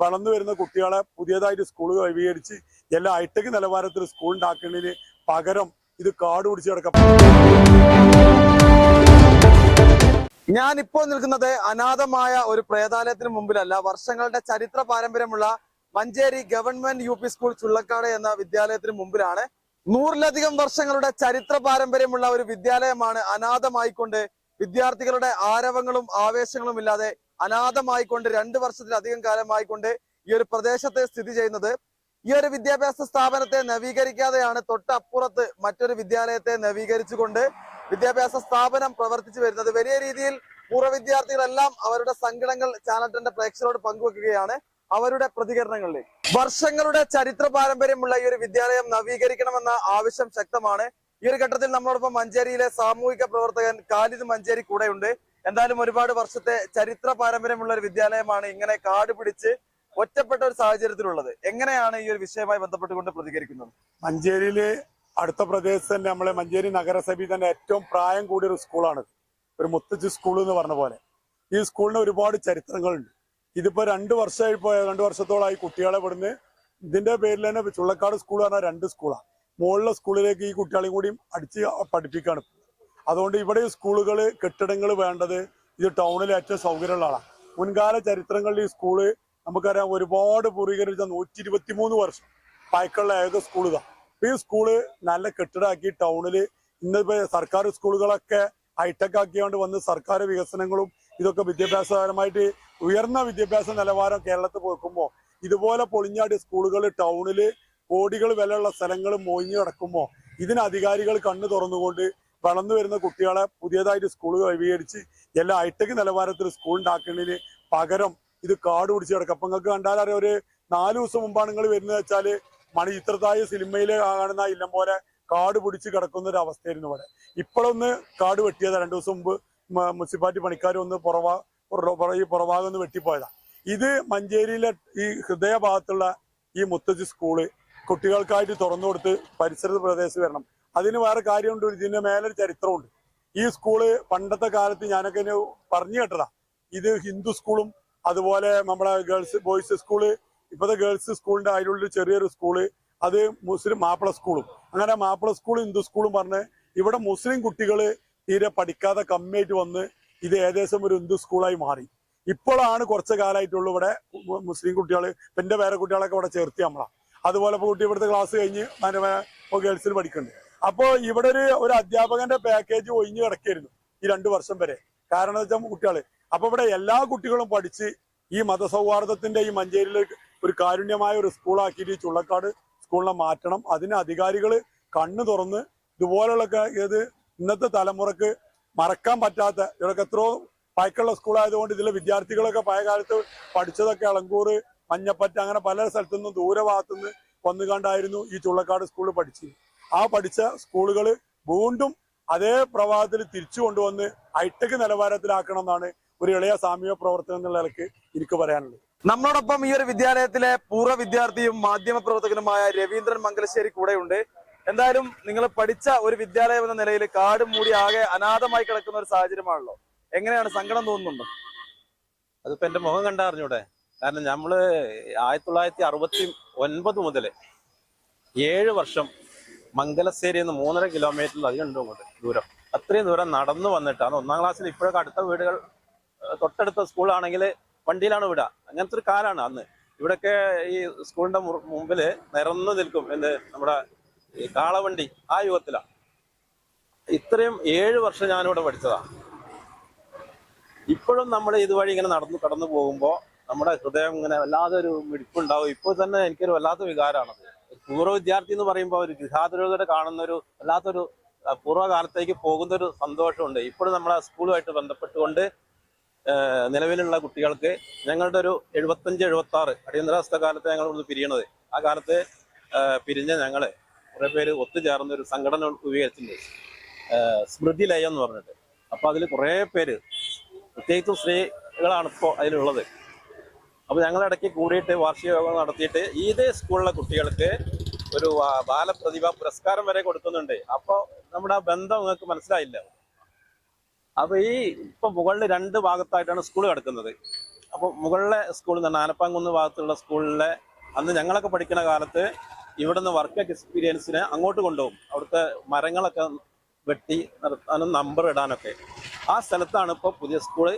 വളർന്നു വരുന്ന കുട്ടികളെ പുതിയതായിട്ട് സ്കൂൾ ക്രമീകരിച്ച് എല്ലാ ഹൈടെക് നിലവാരത്തിൽ സ്കൂൾ ഉണ്ടാക്കുന്നതിന് പകരം ഇത് കാട് പിടിച്ച് കിടക്കാം ഞാൻ ഇപ്പോൾ നിൽക്കുന്നത് അനാഥമായ ഒരു പ്രേതാലയത്തിന് മുമ്പിലല്ല. വർഷങ്ങളുടെ ചരിത്ര പാരമ്പര്യമുള്ള Manjeri government U P school Chullakkad എന്ന വിദ്യാലയത്തിന് മുമ്പിലാണ്. നൂറിലധികം വർഷങ്ങളുടെ ചരിത്ര പാരമ്പര്യമുള്ള ഒരു വിദ്യാലയമാണ് അനാഥമായിക്കൊണ്ട് വിദ്യാർത്ഥികളുടെ ആരവങ്ങളും ആവേശങ്ങളും ഇല്ലാതെ അനാഥമായിക്കൊണ്ട് രണ്ട് വർഷത്തിലധികം കാലമായിക്കൊണ്ട് ഈ ഒരു പ്രദേശത്തെ സ്ഥിതി ചെയ്യുന്നത്. ഈ ഒരു വിദ്യാഭ്യാസ സ്ഥാപനത്തെ നവീകരിക്കാതെയാണ് തൊട്ടപ്പുറത്ത് മറ്റൊരു വിദ്യാലയത്തെ നവീകരിച്ചുകൊണ്ട് വിദ്യാഭ്യാസ സ്ഥാപനം പ്രവർത്തിച്ചു വരുന്നത്. വലിയ രീതിയിൽ പൂർവ വിദ്യാർത്ഥികളെല്ലാം അവരുടെ സങ്കടങ്ങൾ ചാനൽ ടെന്റെ പ്രേക്ഷകരോട് പങ്കുവെക്കുകയാണ് അവരുടെ പ്രതികരണങ്ങളിൽ. വർഷങ്ങളുടെ ചരിത്ര പാരമ്പര്യമുള്ള ഈ ഒരു വിദ്യാലയം നവീകരിക്കണമെന്ന ആവശ്യം ശക്തമാണ്. ഈ ഒരു ഘട്ടത്തിൽ നമ്മളോടൊപ്പം മഞ്ചേരിയിലെ സാമൂഹിക പ്രവർത്തകൻ കാലിദ് മഞ്ചേരി കൂടെയുണ്ട്. എന്തായാലും ഒരുപാട് വർഷത്തെ ചരിത്ര പാരമ്പര്യമുള്ള ഒരു വിദ്യാലയമാണ് ഇങ്ങനെ കാട് പിടിച്ച് ഒറ്റപ്പെട്ട ഒരു സാഹചര്യത്തിലുള്ളത്. എങ്ങനെയാണ് ഈ ഒരു വിഷയവുമായി ബന്ധപ്പെട്ടുകൊണ്ട് പ്രതികരിക്കുന്നത്? മഞ്ചേരിയിൽ അടുത്ത പ്രദേശത്ത് തന്നെ നമ്മളെ മഞ്ചേരി നഗരസഭയിൽ തന്നെ ഏറ്റവും പ്രായം കൂടിയ ഒരു സ്കൂളാണ് ഒരു മുത്തച്ചു സ്കൂൾ എന്ന് പറഞ്ഞ പോലെ. ഈ സ്കൂളിന് ഒരുപാട് ചരിത്രങ്ങളുണ്ട്. ഇതിപ്പോ രണ്ട് വർഷമായി പോയ രണ്ടു വർഷത്തോളമായി കുട്ടികളെ ഇവിടുന്ന് ഇതിന്റെ പേരിൽ തന്നെ ചുള്ളക്കാട് സ്കൂൾ പറഞ്ഞ രണ്ട് സ്കൂളാണ് മുകളിലെ സ്കൂളിലേക്ക് ഈ കുട്ടികളെയും കൂടിയും അടിച്ച് പഠിപ്പിക്കുകയാണ്. അതുകൊണ്ട് ഇവിടെ സ്കൂളുകൾ കെട്ടിടങ്ങൾ വേണ്ടത് ഇത് ടൗണിൽ ഏറ്റവും സൗകര്യമുള്ളതാണ് മുൻകാല ചരിത്രങ്ങളിൽ ഈ സ്കൂൾ നമുക്കറിയാം ഒരുപാട് പൂർവീകരിച്ച നൂറ്റി ഇരുപത്തി മൂന്ന് വർഷം പഴക്കമുള്ള ഏക സ്കൂൾ ഈ സ്കൂൾ നല്ല കെട്ടിടാക്കി ടൗണിൽ ഇന്നിപ്പോ സർക്കാർ സ്കൂളുകളൊക്കെ ഹൈടെക് ആക്കിയോണ്ട് വന്ന് സർക്കാർ വികസനങ്ങളും ഇതൊക്കെ വിദ്യാഭ്യാസപരമായിട്ട് ഉയർന്ന വിദ്യാഭ്യാസ നിലവാരം കേരളത്തിൽ വെക്കുമ്പോൾ ഇതുപോലെ പൊളിഞ്ഞാടി സ്കൂളുകൾ ടൗണിൽ കോടികൾ വിലയുള്ള സ്ഥലങ്ങൾ മോഞ്ഞു കിടക്കുമ്പോൾ ഇതിന് അധികാരികൾ കണ്ണു തുറന്നുകൊണ്ട് വളർന്നു വരുന്ന കുട്ടികളെ പുതിയതായിട്ട് സ്കൂൾ ക്രമീകരിച്ച് എല്ലാ ഹൈടെക് നിലവാരത്തിൽ സ്കൂൾ ഉണ്ടാക്കുന്നതിന് പകരം ഇത് കാട് പിടിച്ച് കിടക്കും. അപ്പൊ നിങ്ങൾക്ക് കണ്ടാൽ അറിയാം ഒരു നാലു ദിവസം മുമ്പാണ് നിങ്ങൾ വരുന്നത് വെച്ചാൽ മണി ചിത്രത്തായ സിനിമയിൽ കാണുന്ന ഇല്ലം പോലെ കാട് പിടിച്ച് കിടക്കുന്ന ഒരു അവസ്ഥയായിരുന്നു ഇവിടെ. ഇപ്പോഴൊന്ന് കാട് വെട്ടിയതാ. രണ്ടു ദിവസം മുമ്പ് മുനിസിപ്പാലിറ്റി പണിക്കാർ ഒന്ന് പുറവാ പുറ- പുറ- ഈ പുറഭാഗം ഒന്ന് വെട്ടിപ്പോയതാ. ഇത് മഞ്ചേരിയിലെ ഈ ഹൃദയഭാഗത്തുള്ള ഈ മുത്തജ് സ്കൂൾ കുട്ടികൾക്കായിട്ട് തുറന്നു കൊടുത്ത് പരിസര പ്രദേശം വരണം. അതിന് വേറെ കാര്യമുണ്ട് ഇതിന്റെ മേലൊരു ചരിത്രമുണ്ട്. ഈ സ്കൂൾ പണ്ടത്തെ കാലത്ത് ഞാനൊക്കെ പറഞ്ഞു കേട്ടതാ. ഇത് ഹിന്ദു സ്കൂളും അതുപോലെ നമ്മളെ ഗേൾസ് ബോയ്സ് സ്കൂൾ ഇപ്പോഴത്തെ ഗേൾസ് സ്കൂളിന്റെ അതിലുള്ള ചെറിയൊരു സ്കൂൾ അത് മുസ്ലിം മാപ്പിള സ്കൂളും അങ്ങനെ മാപ്പിള സ്കൂളും ഹിന്ദു സ്കൂളും പറഞ്ഞ് ഇവിടെ മുസ്ലിം കുട്ടികൾ തീരെ പഠിക്കാതെ കമ്മിയായിട്ട് വന്ന് ഇത് ഏകദേശം ഒരു ഹിന്ദു സ്കൂളായി മാറി. ഇപ്പോഴാണ് കുറച്ച് കാലമായിട്ടുള്ളൂ ഇവിടെ മുസ്ലിം കുട്ടികൾ എന്റെ വേറെ കുട്ടികളൊക്കെ ഇവിടെ ചേർത്തി നമ്മളാ. അതുപോലെ ഇപ്പൊ കുട്ടി ഇവിടുത്തെ ക്ലാസ് കഴിഞ്ഞ് ഇപ്പോൾ ഗേൾസിൽ പഠിക്കുന്നുണ്ട് അപ്പോ ഇവിടെ ഒരു ഒരു അധ്യാപകന്റെ പാക്കേജ് ഒഴിഞ്ഞു കിടക്കായിരുന്നു ഈ രണ്ടു വർഷം വരെ. കാരണം വെച്ചാൽ കുട്ടികൾ അപ്പൊ ഇവിടെ എല്ലാ കുട്ടികളും പഠിച്ച് ഈ മതസൗഹാർദ്ദത്തിന്റെ ഈ മഞ്ചേരിയിലേക്ക് ഒരു കാരുണ്യമായ ഒരു സ്കൂളാക്കിയിട്ട് ഈ ചുള്ളക്കാട് സ്കൂളിനെ മാറ്റണം. അതിന് അധികാരികൾ കണ്ണു തുറന്ന് ഇതുപോലുള്ള ഇത് ഇന്നത്തെ തലമുറയ്ക്ക് മറക്കാൻ പറ്റാത്ത ഇവരൊക്കെ എത്രയോ പഴക്കമുള്ള സ്കൂളായതുകൊണ്ട് ഇതിലെ വിദ്യാർത്ഥികളൊക്കെ പഴയകാലത്ത് പഠിച്ചതൊക്കെ ഇളങ്കൂർ മഞ്ഞപ്പറ്റ അങ്ങനെ പല സ്ഥലത്തുനിന്നും ദൂരഭാഗത്തുനിന്ന് വന്നുകൊണ്ടായിരുന്നു ഈ ചുള്ളക്കാട് സ്കൂളിൽ പഠിച്ചത്. ആ പഠിച്ച സ്കൂളുകൾ വീണ്ടും അതേ പ്രവാഹത്തിൽ തിരിച്ചു കൊണ്ടുവന്ന് ഹൈടെക് നിലവാരത്തിലാക്കണം എന്നാണ് ഒരു ഇളയ സാമൂഹ്യ പ്രവർത്തനം എന്നുള്ള നിലയ്ക്ക് എനിക്ക് പറയാനുള്ളത്. നമ്മളോടൊപ്പം ഈ ഒരു വിദ്യാലയത്തിലെ പൂർവ വിദ്യാർത്ഥിയും മാധ്യമ പ്രവർത്തകനുമായ രവീന്ദ്രൻ മംഗലശ്ശേരി കൂടെയുണ്ട് എന്തായാലും നിങ്ങൾ പഠിച്ച ഒരു വിദ്യാലയം എന്ന നിലയിൽ കാട് മൂടി ആകെ അനാഥമായി കിടക്കുന്ന ഒരു സാഹചര്യമാണല്ലോ. എങ്ങനെയാണ് സങ്കടം തോന്നുന്നുണ്ടോ? അതിപ്പോ എന്റെ മുഖം കണ്ടാ അറിഞ്ഞൂടെ? കാരണം നമ്മൾ ആയിരത്തി തൊള്ളായിരത്തി അറുപത്തി ഒൻപത് മുതൽ ഏഴ് വർഷം മംഗലശ്ശേരി നിന്ന് മൂന്നര കിലോമീറ്ററിൽ അധികം ഉണ്ട് അങ്ങോട്ട് ദൂരം. അത്രയും ദൂരം നടന്നു വന്നിട്ടാണ് ഒന്നാം ക്ലാസ്സിൽ ഇപ്പോഴൊക്കെ അടുത്ത വീടുകൾ തൊട്ടടുത്ത സ്കൂളാണെങ്കിൽ വണ്ടിയിലാണ് വിടുക. അങ്ങനത്തെ ഒരു കാലാണ് അന്ന്. ഇവിടൊക്കെ ഈ സ്കൂളിന്റെ മുമ്പിൽ നിരന്നു നിൽക്കും എന്ത് നമ്മുടെ ഈ കാളവണ്ടി ആ യുഗത്തിലാണ് ഇത്രയും ഏഴ് വർഷം ഞാനിവിടെ പഠിച്ചതാണ് ഇപ്പോഴും നമ്മൾ ഇതുവഴി ഇങ്ങനെ നടന്നു കടന്നു പോകുമ്പോൾ നമ്മുടെ ഹൃദയം ഇങ്ങനെ വല്ലാതെ ഒരു മിടിപ്പുണ്ടാവും ഇപ്പോൾ തന്നെ എനിക്കൊരു വല്ലാത്ത വികാരമാണത് പൂർവ വിദ്യാർത്ഥി എന്ന് പറയുമ്പോൾ ഒരു ഗൃഹാതുരതയുടെ കാണുന്ന ഒരു വല്ലാത്തൊരു പൂർവകാലത്തേക്ക് പോകുന്ന ഒരു സന്തോഷമുണ്ട്. ഇപ്പോഴും നമ്മളെ സ്കൂളുമായിട്ട് ബന്ധപ്പെട്ടുകൊണ്ട് നിലവിലുള്ള കുട്ടികൾക്ക് ഞങ്ങളുടെ ഒരു എഴുപത്തഞ്ച് എഴുപത്തി ആറ് അടിയന്തരാവസ്ഥ കാലത്ത് ഞങ്ങൾ ഇവിടുന്ന് പിരിയണത്. ആ കാലത്ത് പിരിഞ്ഞ ഞങ്ങൾ കുറേ പേര് ഒത്തുചേർന്ന ഒരു സംഘടന രൂപീകരിച്ചിട്ടുണ്ട്. സ്മൃതി ലയം എന്ന് പറഞ്ഞിട്ട്. അപ്പോൾ അതിൽ കുറേ പേര് പ്രത്യേകിച്ചും സ്ത്രീകളാണ് ഇപ്പോൾ അതിലുള്ളത്. അപ്പൊ ഞങ്ങൾ ഇടയ്ക്ക് കൂടിയിട്ട് വാർഷിക യോഗം നടത്തിയിട്ട് ഇതേ സ്കൂളിലെ കുട്ടികൾക്ക് ഒരു ബാലപ്രതിഭ പുരസ്കാരം വരെ കൊടുക്കുന്നുണ്ട്. അപ്പോൾ നമ്മുടെ ആ ബന്ധം നിങ്ങൾക്ക് മനസ്സിലായില്ല? അപ്പോൾ ഈ ഇപ്പം മുകളിൽ രണ്ട് ഭാഗത്തായിട്ടാണ് സ്കൂൾ കിടക്കുന്നത്. അപ്പോൾ മുകളിലെ സ്കൂളിൽ നിന്ന് ആനപ്പാങ്കുന്ന് ഭാഗത്തുള്ള സ്കൂളിലെ അന്ന് ഞങ്ങളൊക്കെ പഠിക്കുന്ന കാലത്ത് ഇവിടുന്ന് വർക്ക് എക്സ്പീരിയൻസിന് അങ്ങോട്ട് കൊണ്ടുപോകും. അവിടുത്തെ മരങ്ങളൊക്കെ വെട്ടി നിർത്താനും നമ്പർ ഇടാനൊക്കെ. ആ സ്ഥലത്താണ് ഇപ്പോൾ പുതിയ സ്കൂൾ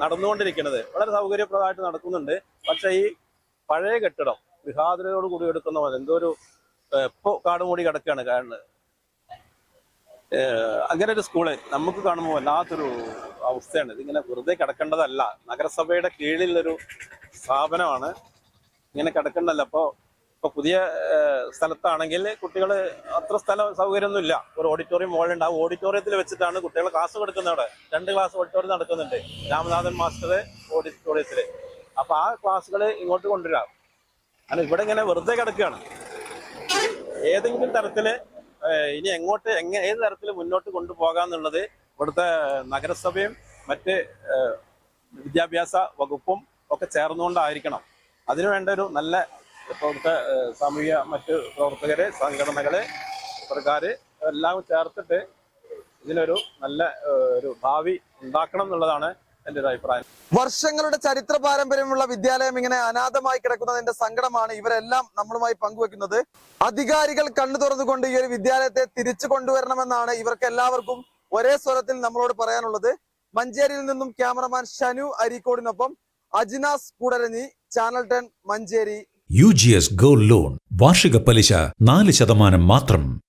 നടന്നുകൊണ്ടിരിക്കുന്നത്. വളരെ സൗകര്യപ്രദമായിട്ട് നടക്കുന്നുണ്ട്. പക്ഷേ ഈ പഴയ കെട്ടിടം വിഹാദരയോട് കൂടി എടുക്കുന്ന പോലെ എന്തോ ഒരു ഇപ്പോൾ കാട് മൂടി കിടക്കുകയാണ്. കാരണം അങ്ങനെ ഒരു സ്കൂൾ നമുക്ക് കാണുമ്പോൾ വല്ലാത്തൊരു അവസ്ഥയാണ്. ഇതിങ്ങനെ വെറുതെ കിടക്കേണ്ടതല്ല. നഗരസഭയുടെ കീഴിലൊരു സ്ഥാപനമാണ്. ഇങ്ങനെ കിടക്കേണ്ടതല്ല. അപ്പോൾ ഇപ്പൊ പുതിയ സ്ഥലത്താണെങ്കിൽ കുട്ടികൾ അത്ര സ്ഥല സൗകര്യമൊന്നും ഇല്ല ഒരു ഓഡിറ്റോറിയം മുകളിലുണ്ട് ആ ഓഡിറ്റോറിയത്തിൽ വെച്ചിട്ടാണ് കുട്ടികൾ ക്ലാസ് കൊടുക്കുന്നത് അവിടെ. രണ്ട് ക്ലാസ് ഓഡിറ്റോറിയം നടക്കുന്നുണ്ട്. രാമനാഥൻ മാസ്റ്റർ ഓഡിറ്റോറിയത്തിൽ അപ്പൊ ആ ക്ലാസ്സുകൾ ഇങ്ങോട്ട് കൊണ്ടുവരാം. കാരണം ഇവിടെ ഇങ്ങനെ വെറുതെ കിടക്കുകയാണ്. ഏതെങ്കിലും തരത്തിൽ ഇനി എങ്ങോട്ട് എങ്ങനെ ഏത് തരത്തിൽ മുന്നോട്ട് കൊണ്ടുപോകാന്നുള്ളത് ഇവിടുത്തെ നഗരസഭയും മറ്റ് വിദ്യാഭ്യാസ വകുപ്പും ഒക്കെ ചേർന്നുകൊണ്ടായിരിക്കണം. അതിനുവേണ്ട ഒരു നല്ല ഇപ്പോഴത്തെ സാമൂഹ്യ മറ്റ് പ്രവർത്തകരെ സംഘടനകളെ സർക്കാർ എല്ലാം ചേർത്തിട്ട് ഇതിനൊരു നല്ല ഒരു ഭാവി ഉണ്ടാക്കണം എന്നുള്ളതാണ് എന്റെ ഒരു അഭിപ്രായം. വർഷങ്ങളുടെ ചരിത്ര പാരമ്പര്യമുള്ള വിദ്യാലയം ഇങ്ങനെ അനാഥമായി കിടക്കുന്നതിന്റെ സങ്കടമാണ് ഇവരെല്ലാം നമ്മളുമായി പങ്കുവെക്കുന്നത്. അധികാരികൾ കണ്ണു തുറന്നുകൊണ്ട് ഈ ഒരു വിദ്യാലയത്തെ തിരിച്ചു കൊണ്ടുവരണമെന്നാണ് ഇവർക്ക് എല്ലാവർക്കും ഒരേ സ്വരത്തിൽ നമ്മളോട് പറയാനുള്ളത്. മഞ്ചേരിയിൽ നിന്നും cameraman Shanu അരീക്കോടിനൊപ്പം Ajinas Koodaranji channel ten Manjeri U G S gold loan വാർഷിക പലിശ നാല് ശതമാനം മാത്രം.